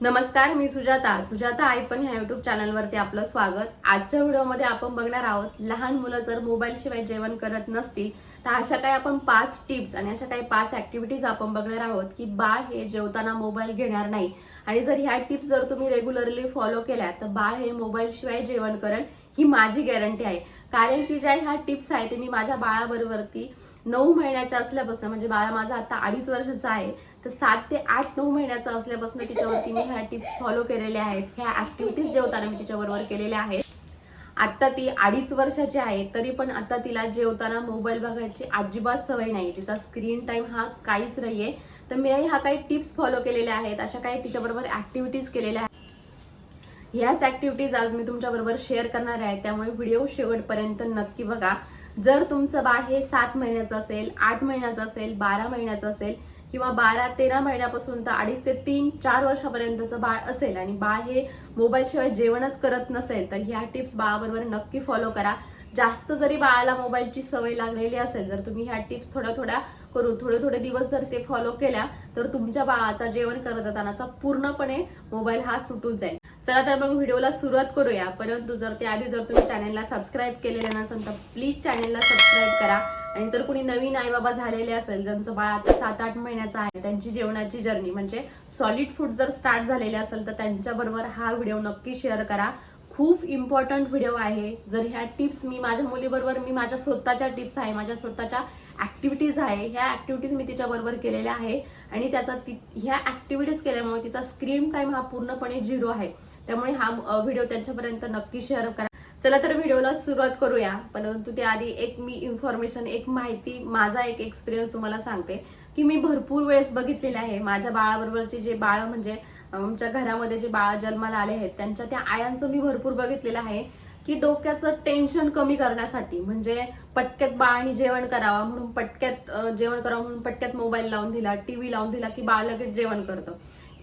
नमस्कार मी सुजाता. सुजाता आई पण ह्या युट्यूब चॅनलवरती आपलं स्वागत. आजच्या व्हिडिओमध्ये आपण बघणार आहोत लहान मुलं जर मोबाईल शिवाय जेवण करत नसतील तर अशा काही आपण पाच टिप्स आणि अशा काही पाच ऍक्टिव्हिटीज आपण बघणार आहोत की बाळ हे जेवताना मोबाईल घेणार नाही. आणि जर ह्या टिप्स जर तुम्ही रेग्युलरली फॉलो केल्या तर बाळ हे मोबाईल शिवाय जेवण करेल ही माझी गॅरंटी आहे. कारण की ज्या ह्या टिप्स आहेत ते मी माझ्या बाळाबरोबरती नऊ महिन्याच्या असल्यापासून म्हणजे बाळा माझा आता अडीच वर्षाचा आहे तर सात ते आठ नऊ महिन्याचा असल्यापासून तिच्यावरती मी ह्या टिप्स फॉलो केलेल्या आहेत. ह्या ऍक्टिव्हिटीज जेवताना मी तिच्याबरोबर केलेल्या आहेत. आता ती अडीच वर्षाची आहे तरी पण आता तिला जेवताना मोबाईल बघायची अजिबात सवय नाही. तिचा स्क्रीन टाइम हा काहीच नाहीये. तर मी ह्या काही टिप्स फॉलो केलेल्या आहेत अशा काही तिच्याबरोबर ऍक्टिव्हिटीज केलेल्या आहेत. ह्याच ऍक्टिव्हिटीज आज मी तुमच्याबरोबर शेअर करणार आहे. त्यामुळे व्हिडिओ शेवटपर्यंत नक्की बघा. जर तुमचं बाळ हे सात महिन्याचं असेल आठ महिन्याचं असेल बारा महिन्याचं असेल किंवा बारा तेरा महिन्यापासून तर अडीच ते तीन चार वर्षापर्यंतचं बाळ असेल आणि बाळ हे मोबाईल शिवाय जेवणच करत नसेल तर ह्या टिप्स बाळाबरोबर नक्की फॉलो करा. जास्त जरी बाळाला मोबाईलची सवय लागलेली असेल जर तुम्ही ह्या टिप्स थोड्या थोड्या करून थोडे थोडे दिवस जर ते फॉलो केल्या तर तुमच्या बाळाचा जेवण करत असतानाचा पूर्णपणे मोबाईल हा सुटून जाईल. चला तर मग व्हिडिओला सुरुवात करूया. परंतु जर त्याआधी जर तुम्ही चॅनेलला सबस्क्राईब केलेलं नसेल तर प्लीज चॅनेलला सबस्क्राईब करा. आणि जर कोणी नवीन आई बाबा झालेले असेल ज्यांचं बाळ आता सात आठ महिन्याचं आहे त्यांची जेवणाची जर्नी म्हणजे सॉलिड फूड जर स्टार्ट झालेले असेल तर त्यांच्याबरोबर हा व्हिडिओ नक्की शेअर करा. खूप इम्पॉर्टंट व्हिडिओ आहे. जर ह्या टिप्स मी माझ्या मुलीबरोबर मी माझ्या स्वतःच्या टिप्स आहे माझ्या स्वतःच्या ॲक्टिव्हिटीज आहे ह्या ॲक्टिव्हिटीज मी तिच्याबरोबर केलेल्या आहे. आणि त्याचा ती ह्या ॲक्टिव्हिटीज केल्यामुळे तिचा स्क्रीन टाइम हा पूर्णपणे झिरो आहे. त्यामुळे हा व्हिडिओ त्यांच्यापर्यंत नक्की शेअर करा. चला तर व्हिडिओला सुरुवात करूया. परंतु त्याआधी एक मी इन्फॉर्मेशन एक माहिती माझा एक एक्सपिरियन्स तुम्हाला सांगते. की मी भरपूर वेळेस बघितलेले आहे. माझ्या बाळाबरोबरचे जे बाळ म्हणजे आमच्या घरामध्ये जे बाळ जन्माला आले आहेत त्यांच्या त्या आयांचं मी भरपूर बघितलेलं आहे की डोक्याचं टेन्शन कमी करण्यासाठी. म्हणजे पटक्यात बाळाने जेवण करावं म्हणून पटक्यात जेवण करावं म्हणून पटक्यात मोबाईल लावून दिला टीव्ही लावून दिला की बाळ लगेच जेवण करतं.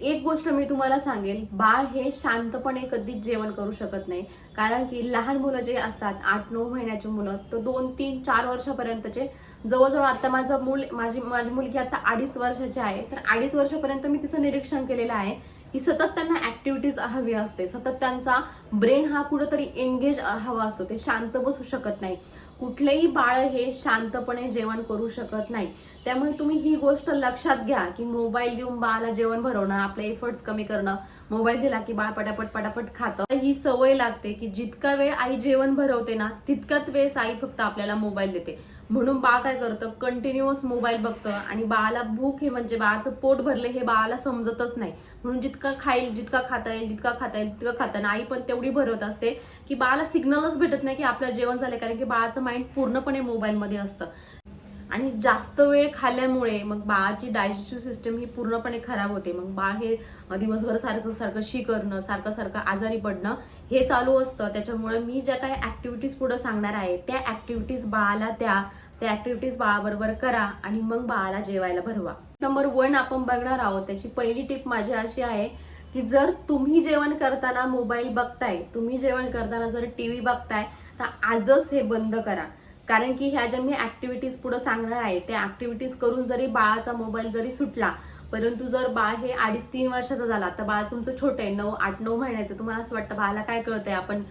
एक गोष्ट मी तुम्हाला सांगेल बाळ हे शांतपणे कधीच जेवण करू शकत नाही. कारण की लहान मुलं जे असतात आठ नऊ महिन्याची मुलं तर दोन तीन चार वर्षापर्यंतचे जवळजवळ आता माझं मूल माझी माझी मुलगी आता अडीच वर्षाची आहे तर अडीच वर्षापर्यंत मी तिचं निरीक्षण केलेलं आहे की सतत त्यांना ऍक्टिव्हिटीज हवी असते. सतत त्यांचा ब्रेन हा कुठंतरी एंगेज हवा असतो. ते शांत बसू शकत नाही. कुठलेही बाळ हे शांतपणे जेवण करू शकत नाही. त्यामुळे तुम्ही ही गोष्ट लक्षात घ्या की मोबाईल देऊन बाळाला जेवण भरवणं आपले एफर्ट्स कमी करणं मोबाईल दिला की बाळ पटापट पटापट खातं. ही सवय लागते की जितका वेळ आई जेवण भरवते ना तितकाच वेळेस आई फक्त आपल्याला मोबाईल देते. म्हणून बाळ काय करतं? कंटिन्युअस मोबाईल बघतं. आणि बाळाला भूक हे म्हणजे बाळाचं पोट भरले हे बाळाला समजतच नाही. म्हणून जितका खाईल जितका खाता येईल जितका खाता येईल तितकं खाताना आई पण तेवढी भरवत असते की बाळाला सिग्नलच भेटत नाही की आपलं जेवण झालं कारण की बाळाचं माइंड पूर्णपणे मोबाईलमध्ये असतं. आणि जास्त वेळ खाल्ल्यामुळे मग बाळाची डायजेस्टिव्ह सिस्टम ही पूर्णपणे खराब होते. मग बाळ हे दिवसभर सारखं सारखं शी करणं सारखं सारखं आजारी पडणं हे चालू असतं. त्याच्यामुळे मी ज्या काही ॲक्टिव्हिटीज पुढं सांगणार आहे त्या ॲक्टिव्हिटीज बाळाला द्या. त्या ॲक्टिव्हिटीज बाळाबरोबर करा आणि मग बाळाला जेवायला भरवा. नंबर वन आपण बघणार आहोत. त्याची पहिली टिप माझी अशी आहे की जर तुम्ही जेवण करताना मोबाईल बघताय तुम्ही जेवण करताना जर टी व्ही बघताय तर आजच हे बंद करा. कारण की ह्या ज्या मी ऍक्टिव्हिटीज पुढे सांगणार आहे त्या ऍक्टिव्हिटीज करून जरी बाळाचा मोबाईल जरी सुटला परंतु जर बाळ हे अडीच तीन वर्षाचा झाला तर बाळ तुमचं छोटं आहे नऊ आठ नऊ महिन्याचं. तुम्हाला असं वाटतं बाळाला काय कळतंय? आपण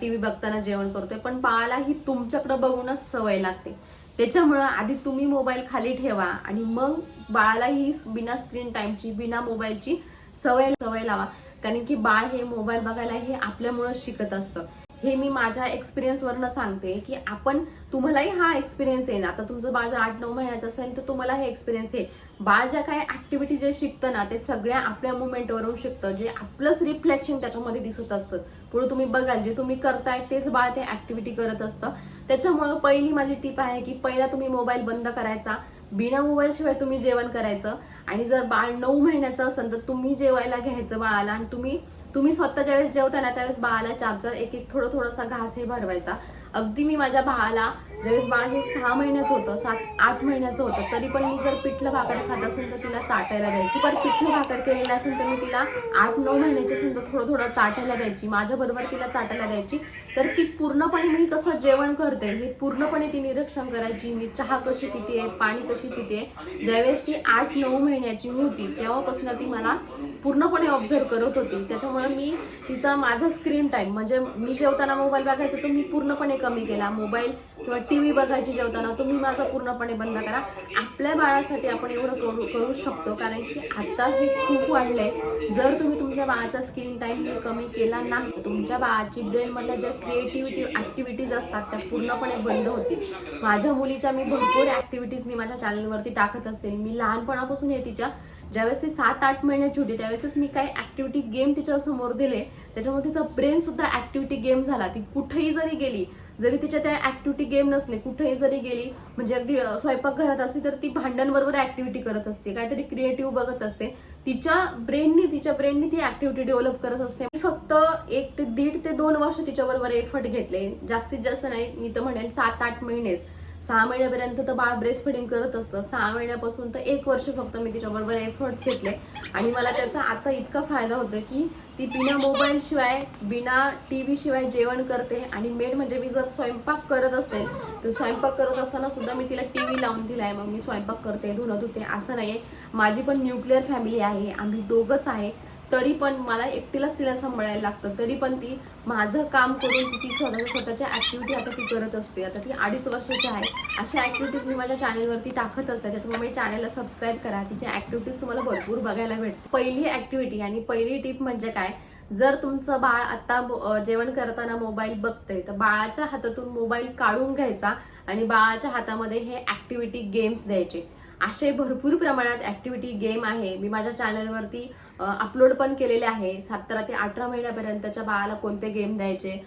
टी व्ही बघताना जेवण करतोय पण बाळाला ही तुमच्याकडे बघूनच सवय लागते. त्याच्यामुळं आधी तुम्ही मोबाईल खाली ठेवा आणि मग बाळाला ही बिना स्क्रीन टाइमची बिना मोबाईलची सवय सवय लावा. कारण की बाळ हे मोबाईल बघायला हे आपल्यामुळंच शिकत असतं. हे मी माझ्या एक्सपिरियन्सवरनं सांगते की आपण तुम्हालाही हा एक्सपिरियन्स येईल आता तुमचं बाळ जर आठ नऊ महिन्याचं असेल तर तुम्हाला हे एक्सपिरियन्स येईल बाळ ज्या काही ऍक्टिव्हिटी जे शिकतं ना ते सगळ्या आपल्या मुवमेंटवरून शिकतं. जे आपलंच रिफ्लेक्शन त्याच्यामध्ये दिसत असतं. पुढे तुम्ही बघाल जे तुम्ही करताय तेच बाळ ते ऍक्टिव्हिटी करत असतं. त्याच्यामुळं पहिली माझी टिप आहे की पहिला तुम्ही मोबाईल बंद करायचा. बिना मोबाईलशिवाय तुम्ही जेवण करायचं. आणि जर बाळ नऊ महिन्याचं असेल तर तुम्ही जेवायला घ्यायचं बाळाला आणि तुम्ही तुम्ही स्वतः ज्यावेळेस जेवता जेवताना त्यावेळेस बाळाला चापचार एक एक थोडं थोडासा घास हे भरवायचा. अगदी मी माझ्या बाळाला ज्यावेळेस बाळ हे सहा महिन्याचं होतं सात आठ महिन्याचं होतं तरी पण मी जर पिठलं भाकर खात असेल तर तिला चाटायला द्यायची. पण पिठलं भाकर केलेलं असेल तर मी तिला आठ नऊ महिन्याची असेल तर थोडं थोडं चाटायला द्यायची. माझ्याबरोबर तिला चाटायला द्यायची. तर ती पूर्णपणे मी कसं जेवण करते हे पूर्णपणे ती निरीक्षण करायची. मी चहा कशी पिते पाणी कशी पिते ज्यावेळेस ती आठ नऊ महिन्याची होती तेव्हापासून ती मला पूर्णपणे ऑब्झर्व करत होती. त्याच्यामुळे मी तिचा माझा स्क्रीन टाईम म्हणजे मी जेवताना मोबाईल बघायचा तो मी पूर्णपणे कमी केला. मोबाईल किंवा टी व्ही बघायची जेवताना तुम्ही मी माझा पूर्णपणे बंद करा. आपल्या बाळासाठी आपण एवढं करू करू शकतो कारण की आता हे खूप वाढलं आहे जर तुम्ही तुमच्या बाळाचा स्क्रीन टाईम हे कमी केला नाही तुमच्या बाळाची ब्रेनमधल्या ज्या क्रिएटिव्हिटी ॲक्टिव्हिटीज असतात त्या पूर्णपणे बंद होतील. माझ्या मुलीच्या मी भरपूर ॲक्टिव्हिटीज मी माझ्या चॅनलवरती टाकत असते. मी लहानपणापासून हे तिच्या. ज्यावेळेस ती सात आठ महिन्याची होती त्यावेळेसच मी काही ॲक्टिव्हिटी गेम तिच्यासमोर दिले. त्याच्यामुळे तिचा ब्रेनसुद्धा ॲक्टिव्हिटी गेम झाला. ती कुठेही जरी गेली जरी तिच्या त्या ऍक्टिव्हिटी गेम नसले कुठेही जरी गेली म्हणजे अगदी स्वयंपाक स्वयंपाकघरात असली तर ती भांड्यांबरोबर ऍक्टिव्हिटी करत असते. काहीतरी क्रिएटिव्ह बघत असते. तिच्या ब्रेननी तिच्या ब्रेननी ती ऍक्टिव्हिटी डेव्हलप करत असते. मी फक्त एक ते दीड ते दोन वर्ष तिच्याबरोबर एफर्ट घेतले. जास्तीत जास्त नाही मी तर म्हणेन सात आठ महिनेच. सहा महिन्यापर्यंत तर बाळ ब्रेस्ट फिडिंग करत असतं. सहा महिन्यापासून तर एक वर्ष फक्त मी तिच्याबरोबर एफर्ट्स घेतले. आणि मला त्याचा आता इतका फायदा होतो की ती बिना मोबाईलशिवाय बिना टी व्हीशिवाय जेवण करते. आणि मेन म्हणजे मी जर स्वयंपाक करत असेल तर स्वयंपाक करत असताना सुद्धा मी तिला टी व्ही लावून दिला आहे मग मी स्वयंपाक करते धुणं धुते असं नाही आहे माझी पण न्यूक्लिअर फॅमिली आहे. आम्ही दोघंच आहे. तरी पण मला एकटीलाच तिला सांभाळायला लागतं. तरी पण ती माझं काम करून ती स्वतः स्वतःच्या ऍक्टिव्हिटी आता ती करत असते. आता ती अडीच वर्षाची आहे. अशा ऍक्टिव्हिटीज मी माझ्या चॅनलवरती टाकत असते. त्याच्यामुळे मी चॅनलला सबस्क्राईब करा. तिच्या ऍक्टिव्हिटीज तुम्हाला भरपूर बघायला भेटते पहिली ऍक्टिव्हिटी आणि पहिली टिप म्हणजे काय? जर तुमचं बाळ आत्ता जेवण करताना मोबाईल बघतंय तर बाळाच्या हातातून मोबाईल काढून घ्यायचा आणि बाळाच्या हातामध्ये हे ऍक्टिव्हिटी गेम्स द्यायचे. असे भरपूर प्रमाणात ऍक्टिव्हिटी गेम आहे. मी माझ्या चॅनलवरती अपलोड पण केलेले आहे. सतरा ते अठरा महिन्यापर्यंतच्या बाळाला कोणते गेम द्यायचे?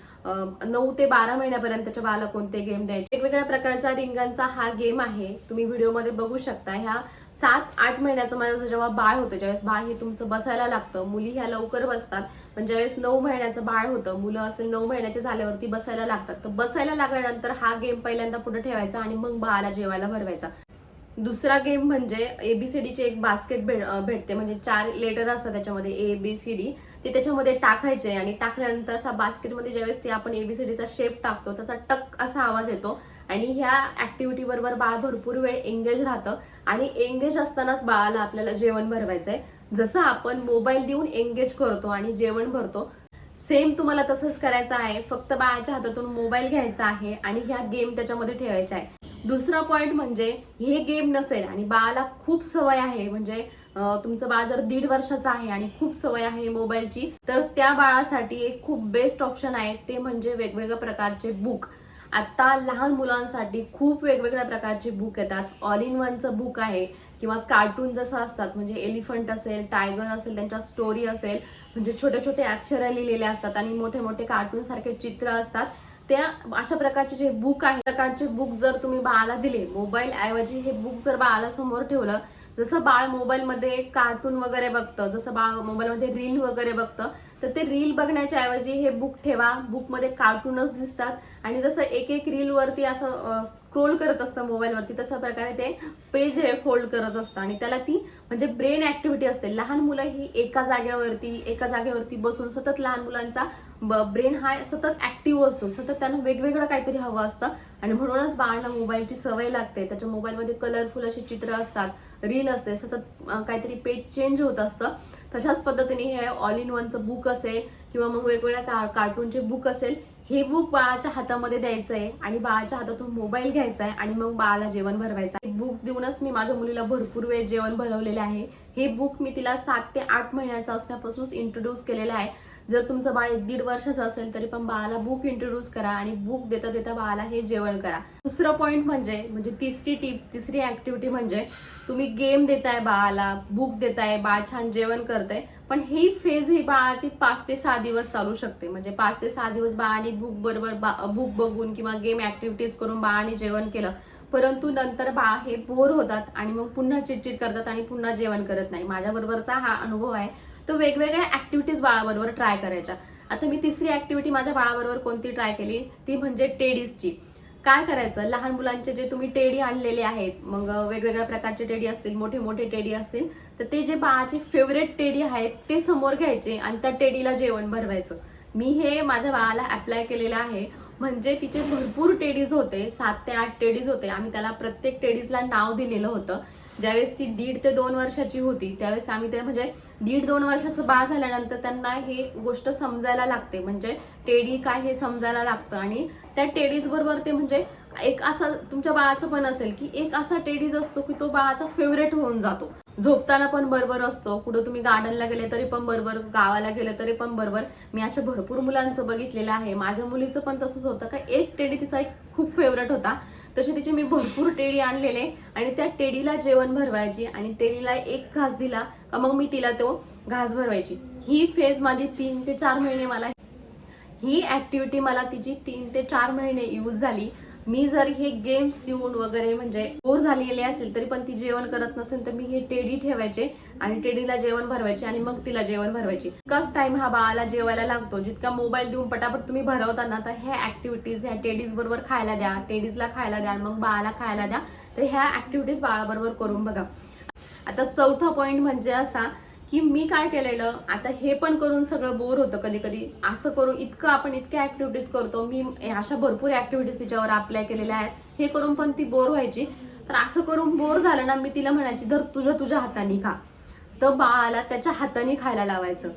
नऊ ते बारा महिन्यापर्यंतच्या बाळाला कोणते गेम द्यायचे? वेगवेगळ्या प्रकारचा रिंगांचा हा गेम आहे. तुम्ही व्हिडिओमध्ये बघू शकता. ह्या सात आठ महिन्याचं माझं जेव्हा बाळ होतं ज्यावेळेस बाळ हे तुमचं बसायला लागतं मुली ह्या लवकर बसतात. पण ज्यावेळेस नऊ महिन्याचं बाळ होतं मुलं असेल नऊ महिन्याचे झाल्यावरती बसायला लागतात. तर बसायला लागल्यानंतर हा गेम पहिल्यांदा पुढे ठेवायचा आणि मग बाळाला जेवायला भरवायचा. दुसरा गेम म्हणजे एबीसीडीचे एक बास्केट भेट भेटते. म्हणजे चार लेटर असतात त्याच्यामध्ये ए बी सी डी ते त्याच्यामध्ये टाकायचे आणि टाकल्यानंतर असा बास्केटमध्ये ज्यावेळेस ते आपण एबीसीडीचा शेप टाकतो त्याचा टक असा आवाज येतो. आणि ह्या ऍक्टिव्हिटी बरोबर बाळ भरपूर वेळ एंगेज राहतं. आणि एंगेज असतानाच बाळाला आपल्याला जेवण भरवायचंय. जसं आपण मोबाईल देऊन एंगेज करतो आणि जेवण भरतो सेम तुम्हाला तसंच करायचं आहे. फक्त बाळाच्या हातातून मोबाईल घ्यायचा आहे आणि ह्या गेम त्याच्यामध्ये ठेवायच्या आहे. दुसरा पॉईंट म्हणजे हे गेम नसेल आणि बाळाला खूप सवय आहे म्हणजे तुमचं बाळ जर दीड वर्षाचं आहे आणि खूप सवय आहे मोबाईलची तर त्या बाळासाठी एक खूप बेस्ट ऑप्शन आहे. ते म्हणजे वेगवेगळ्या प्रकारचे बुक आता लहान मुलांसाठी खूप वेगवेगळ्या प्रकारचे बुक येतात. ऑल इन वनचं बुक आहे किंवा कार्टून जसं असतात म्हणजे एलिफंट असेल टायगर असेल त्यांच्या स्टोरी असेल म्हणजे छोटे छोटे अक्षरं लिहिलेले असतात आणि मोठे मोठे कार्टून सारखे चित्र असतात. त्या अशा प्रकारचे जे बुक आहे प्रकारचे बुक जर तुम्ही बाळाला दिले मोबाईल ऐवजी हे बुक जर बाळाला समोर ठेवलं जसं बाळ मोबाईलमध्ये कार्टून वगैरे बघतं जसं बाळ मोबाईलमध्ये रील वगैरे बघतं तर ते रील बघण्याच्या ऐवजी हे बुक ठेवा. बुकमध्ये कार्टूनच दिसतात. आणि जसं एक एक रील वरती असं स्क्रोल करत असतं मोबाईलवरती तशा प्रकारे ते पेज हे फोल्ड करत असतं. आणि त्याला ती म्हणजे ब्रेन ऍक्टिव्हिटी असते. लहान मुलं ही एका जागेवरती एका जागेवरती बसून सतत लहान मुलांचा ब्रेन हा सतत ऍक्टिव्ह असतो. सतत त्यांना वेगवेगळं काहीतरी हवं असतं. आणि म्हणूनच बाळाला मोबाईलची सवय लागते. त्याच्या मोबाईलमध्ये कलरफुल अशी चित्र असतात रील असते. सतत काहीतरी पेज चेंज होत असतं. तशाच पद्धतीने हे ऑल इन वनचं बुक असेल किंवा मग वेगवेगळ्या का कार्टूनचे बुक असेल हे बुक बाळाच्या हातामध्ये द्यायचं आहे आणि बाळाच्या हातातून मोबाईल घ्यायचा आहे आणि मग बाळाला जेवण भरवायचं आहे बुक देऊनच मी माझ्या मुलीला भरपूर वेळ जेवण भरवलेले आहे. हे बुक मी तिला सात ते आठ महिन्याचा असण्यापासूनच इंट्रोड्यूस केलेलं आहे. जर तुमचं बाळ एक दीड वर्षाचं असेल तरी पण बाळाला बुक इंट्रोड्यूस करा आणि बुक देता देता बाळाला हे जेवण करा. दुसरं पॉईंट म्हणजे म्हणजे तिसरी टीप तिसरी ऍक्टिव्हिटी म्हणजे तुम्ही गेम देताय बाळाला बुक देताय बाळ छान जेवण करतंय पण ही फेज ही बाळाची पाच ते सहा दिवस चालू शकते. म्हणजे पाच ते सहा दिवस बाळाने बुक बरोबर बुक बघून किंवा गेम ऍक्टिव्हिटीज करून बाळाने जेवण केलं परंतु नंतर बाळ हे बोर होतात आणि मग पुन्हा चिडचिड करतात आणि पुन्हा जेवण करत नाही. माझ्या बरोबरचा हा अनुभव आहे. तर वेगवेगळ्या ऍक्टिव्हिटीज बाळाबरोबर ट्राय करायच्या. आता मी तिसरी ऍक्टिव्हिटी माझ्या बाळाबरोबर कोणती ट्राय केली? ती म्हणजे टेडीजची. काय करायचं? लहान मुलांचे जे तुम्ही टेडी आणलेले आहेत मग वेगवेगळ्या प्रकारचे टेडी असतील मोठे मोठे टेडी असतील तर ते जे बाळाचे फेवरेट टेडी आहेत ते समोर घ्यायचे आणि त्या टेडीला जेवण भरवायचं. मी हे माझ्या बाळाला अप्लाय केलेलं आहे म्हणजे तिचे भरपूर टेडीज होते सात ते आठ टेडीज होते. आम्ही त्याला प्रत्येक टेडीजला नाव दिलेलं होतं. ज्यावेळेस ती दीड ते दोन वर्षाची होती त्यावेळेस आम्ही ते म्हणजे दीड दोन वर्षाचं बाळ झाल्यानंतर त्यांना हे गोष्ट समजायला लागते. म्हणजे टेडी काय हे समजायला लागतं. आणि त्या टेडीज बरोबर ते म्हणजे एक असा तुमच्या बाळाचं पण असेल की एक असा टेडीज असतो की तो बाळाचा फेवरेट होऊन जातो. झोपताना पण बरोबर असतो. कुठं तुम्ही गार्डनला गेले तरी पण बरोबर गावाला गेले तरी पण बरोबर. मी अशा भरपूर मुलांचं बघितलेलं आहे. माझ्या मुलीचं पण तसंच होतं का एक टेडी तिचा एक खूप फेवरेट होता. तसे तिचे मी भरपूर टेडी आणलेले. आणि त्या टेडीला जेवण भरवायची आणि टेडीला एक घास दिला. मग मी तिला तो घास भरवायची. ही फेज माझी तीन ते चार महिने मला ही ऍक्टिव्हिटी मला तिची तीन ते चार महिने यूज झाली. मी जर हे गेम्स देऊन वगैरे म्हणजे बोर झालेले असेल तरी पण ती जेवण करत नसेल तर मी हे टेडी ठेवायचे आणि टेडीला जेवण भरवायचे आणि मग तिला जेवण भरवायची. कस टाइम हा बाळाला जेवायला लागतो. जितका मोबाईल देऊन पटापट तुम्ही भरवताना तर ह्या ऍक्टिव्हिटीज ह्या टेडीज बरोबर खायला द्या. टेडीजला खायला द्या मग बाळाला खायला द्या. तर ह्या ऍक्टिव्हिटीज बाळाबरोबर करून बघा. आता चौथा पॉईंट म्हणजे असा की मी काय केलेलं? आता हे पण करून सगळं बोर होतं कधी कधी असं करून इतकं आपण इतक्या ऍक्टिव्हिटीज करतो. मी अशा भरपूर ऍक्टिव्हिटीज तिच्यावर अप्लाय केलेल्या आहेत. हे करून पण ती बोर व्हायची. तर असं करून बोर झालं ना मी तिला म्हणायची धर तुझ्या तुझ्या हाताने खा. तर बाळाला त्याच्या हाताने खायला लावायचं.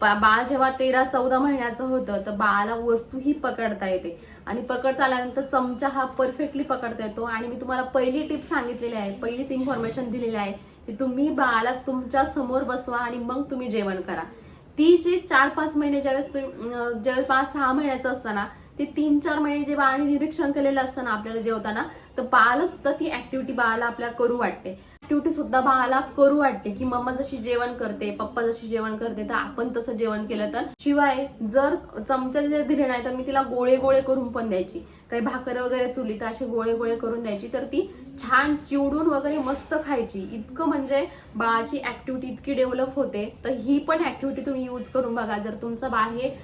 बाळ जेव्हा तेरा चौदा महिन्याचं होतं तर बाळाला वस्तूही पकडता येते. आणि पकडता आल्यानंतर चमचा हा परफेक्टली पकडता येतो. आणि मी तुम्हाला पहिली टिप सांगितलेली आहे पहिलीच इन्फॉर्मेशन दिलेली आहे की तुम्ही बाळाला तुमच्यासमोर बसवा आणि मग तुम्ही जेवण करा. ती जे चार पाच महिने ज्यावेळेस तुम्ही ज्यावेळेस पाच सहा महिन्याचं असताना ते तीन चार महिने जे बाळाने निरीक्षण केलेलं असतं ना आपल्याला जेवताना तर बाळाला सुद्धा ती ऍक्टिव्हिटी बाळाला आपल्याला करू वाटते. ऍक्टिव्हिटी सुद्धा बाळाला करू वाटते की मम्मा जशी जेवण करते पप्पा जशी जेवण करते तर आपण तसं जेवण केलं तर. शिवाय जर चमचा जर दिले नाही तर मी तिला गोळे गोळे करून पण द्यायची. काही भाकर वगैरे चुली तर असे गोळे गोळे करून द्यायची. तर ती छान चिवडून वगैरे मस्त खायची. इतकं म्हणजे बाळाची ऍक्टिव्हिटी इतकी डेव्हलप होते. तर ही पण ऍक्टिव्हिटी तुम्ही यूज करून बघा. जर तुमचं बाळ हे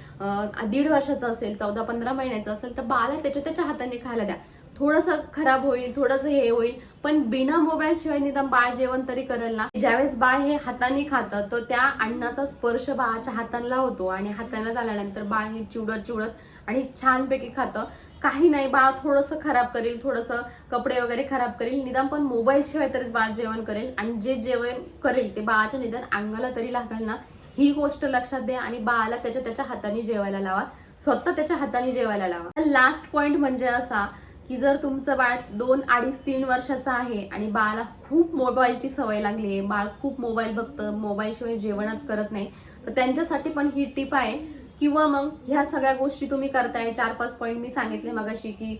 दीड वर्षाचं असेल चौदा पंधरा महिन्याचं असेल तर बाळाला त्याच्या त्याच्या हाताने खायला द्या. थोडंसं खराब होईल थोडंसं हे होईल. पण बिना मोबाईल शिवाय निदान बाळ जेवण तरी करेल ना. ज्यावेळेस बाळ हे हाताने खातं तर त्या अन्नाचा स्पर्श बाळाच्या हातांना होतो आणि हाताला झाल्यानंतर बाळ हे चिवडत चिवडत आणि छानपैकी खातं. काही नाही बाळ थोडंसं खराब करेल थोडंसं कपडे वगैरे खराब करेल निदान पण मोबाईल शिवाय तरी बाळ जेवण करेल. आणि जे जेवण करेल ते बाळाच्या निदान अंगाला तरी लागेल ना. ही गोष्ट लक्षात द्या आणि बाळाला त्याच्या त्याच्या हाताने जेवायला लावा. स्वतः त्याच्या हाताने जेवायला लावा. लास्ट पॉइंट म्हणजे असा की जर तुमचं बाळ दोन अडीच तीन वर्षाचं आहे आणि बाळाला खूप मोबाईलची सवय लागली आहे बाळ खूप मोबाईल बघतं मोबाईलशिवाय जेवणच करत नाही तर त्यांच्यासाठी पण ही टिप आहे. किंवा मग ह्या सगळ्या गोष्टी तुम्ही करताय चार पाच पॉईंट मी सांगितले मगाशी की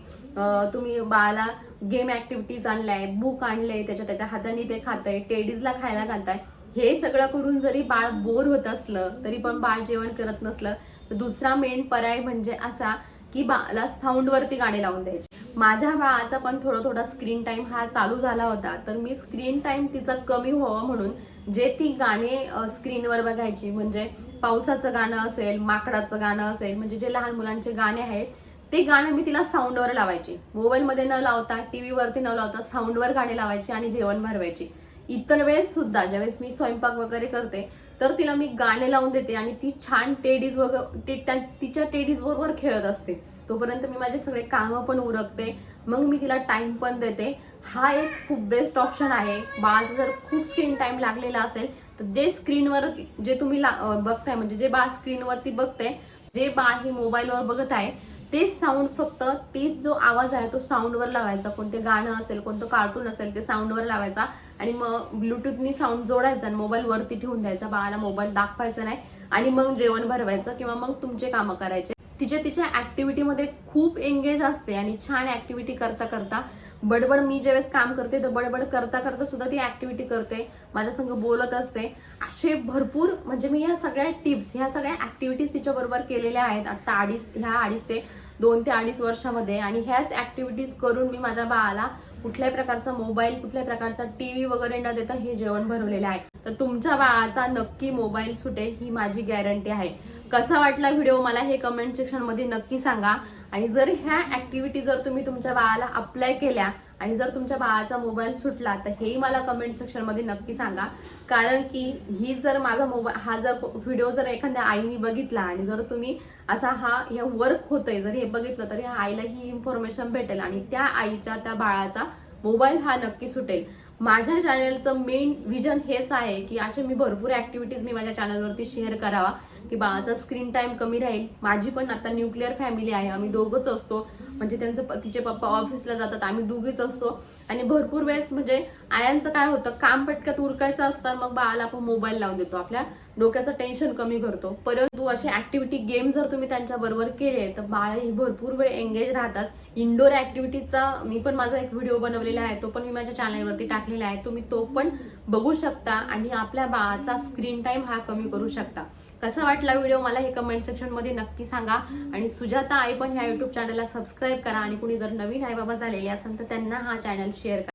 तुम्ही बाळाला गेम ऍक्टिव्हिटीज आणलाय बुक आणलंय त्याच्या त्याच्या हाताने ते खाताय टेडीजला खायला घालताय. हे सगळं करून जरी बाळ बोर होत असलं तरी पण बाळ जेवण करत नसलं तर दुसरा मेन पर्याय म्हणजे असा की बाळाला साऊंडवरती गाणे लावून द्यायचे. माझ्या बाळाचा पण थोडा थोडा स्क्रीन टाईम हा चालू झाला होता. तर मी स्क्रीन टाईम तिचा कमी व्हावा म्हणून जे ती गाणे स्क्रीनवर बघायची. म्हणजे पावसाचं गाणं असेल माकडाचं गाणं असेल म्हणजे जे लहान मुलांचे गाणे आहेत ते गाणं मी तिला साऊंडवर लावायचे. मोबाईलमध्ये न लावता टीव्हीवरती न लावता साऊंडवर गाणे लावायचे आणि जेवण भरवायचे. इतर वेळेस सुद्धा ज्यावेळेस मी स्वयंपाक वगैरे करते तर तिला मी गाणे लावून देते आणि ती छान टेडीज वगैरे ते- त्या- तिच्या टेडीज बरोबर खेळत असते. तोपर्यंत मी माझे सगळे कामं पण उरकते. मग मी तिला टाईम पण देते. हा एक खूप बेस्ट ऑप्शन आहे. बाळाचा जर खूप स्क्रीन टाईम लागलेला असेल तर जे स्क्रीनवर जे तुम्ही ला- बघताय म्हणजे जे बाळ स्क्रीनवरती बघते जे बाळ हे मोबाईलवर बघत आहे तेच साऊंड फक्त तेच जो आवाज आहे तो साऊंडवर लावायचा. कोणते गाणं असेल कोणतं कार्टून असेल ते साऊंडवर लावायचा. आणि मग ब्लूटूथनी साऊंड जोडायचा आणि मोबाईल वरती ठेवून द्यायचा. बाळाला मोबाईल दाखवायचा नाही. आणि मग जेवण भरवायचं किंवा मग तुमचे कामं करायचे. तिच्या तिच्या ऍक्टिव्हिटीमध्ये खूप एंगेज असते आणि छान ऍक्टिव्हिटी करता करता बडबड मी ज्यावेळेस काम करते तर बडबड करता करता सुद्धा ती ऍक्टिव्हिटी करते. माझ्या संग बोलत असते. असे भरपूर म्हणजे मी ह्या सगळ्या टिप्स ह्या सगळ्या ऍक्टिव्हिटीज तिच्या बरोबर केलेल्या आहेत. आता अडीच ह्या अडीच ते दोन ते अडीच वर्षामध्ये. आणि ह्याच ऍक्टिव्हिटीज करून मी माझ्या बाळाला कुठल्याही प्रकारचा मोबाईल कुठल्याही प्रकारचा टी व्ही वगैरे न देता हे जेवण भरवलेलं आहे. तर तुमच्या बाळाचा नक्की मोबाईल सुटेल ही माझी गॅरंटी आहे. कसा वाटला व्हिडिओ मला हे कमेंट सेक्शनमध्ये नक्की सांगा. आणि जर ह्या ऍक्टिव्हिटी जर तुम्ही तुमच्या बाळाला अप्लाय केल्या आणि जर तुमच्या बाळाचा मोबाईल सुटला तर हेही मला कमेंट सेक्शनमध्ये नक्की सांगा. कारण की ही जर माझा मोबाईल हा जर व्हिडिओ जर एखाद्या आईने बघितला आणि जर तुम्ही असा हा हे वर्क होतंय जर हे बघितलं तर ह्या आईला ही इन्फॉर्मेशन भेटेल आणि त्या आईच्या त्या बाळाचा मोबाईल हा नक्की सुटेल. माझ्या चॅनलचं मेन विजन हेच आहे की असे मी भरपूर ऍक्टिव्हिटीज मी माझ्या चॅनलवरती शेअर करावा. की बाळाचा स्क्रीन टाईम कमी राहील. माझी पण आता न्यूक्लिअर फॅमिली आहे. आम्ही दोघंच असतो. म्हणजे त्यांचं प- तिचे पप्पा ऑफिसला जातात. आम्ही दोघीच असतो. आणि भरपूर वेळेस म्हणजे आयांचं काय होतं काम पटक्यात उरकायचं असतं मग बाळाला आपण मोबाईल लावून देतो. आपल्या डोक्याचं टेन्शन कमी करतो. परंतु असे ऍक्टिव्हिटी गेम जर तुम्ही त्यांच्या बरोबर केले तर बाळही भरपूर वेळ एंगेज राहतात. इंडोर ऍक्टिव्हिटीजचा मी पण माझा एक व्हिडिओ बनवलेला आहे. तो पण मी माझ्या चॅनलवरती टाकलेला आहे. तुम्ही तो पण बघू शकता आणि आपल्या बाळाचा स्क्रीन टाईम हा कमी करू शकता. कसा वाटला व्हिडिओ मला हे कमेंट सेक्शनमध्ये नक्की सांगा. आणि सुजाता आई पण ह्या युट्यूब चॅनलला सबस्क्राईब करा. आणि कुणी जर नवीन आई बाबा झालेले असेल तर त्यांना हा चॅनल शेअर करा.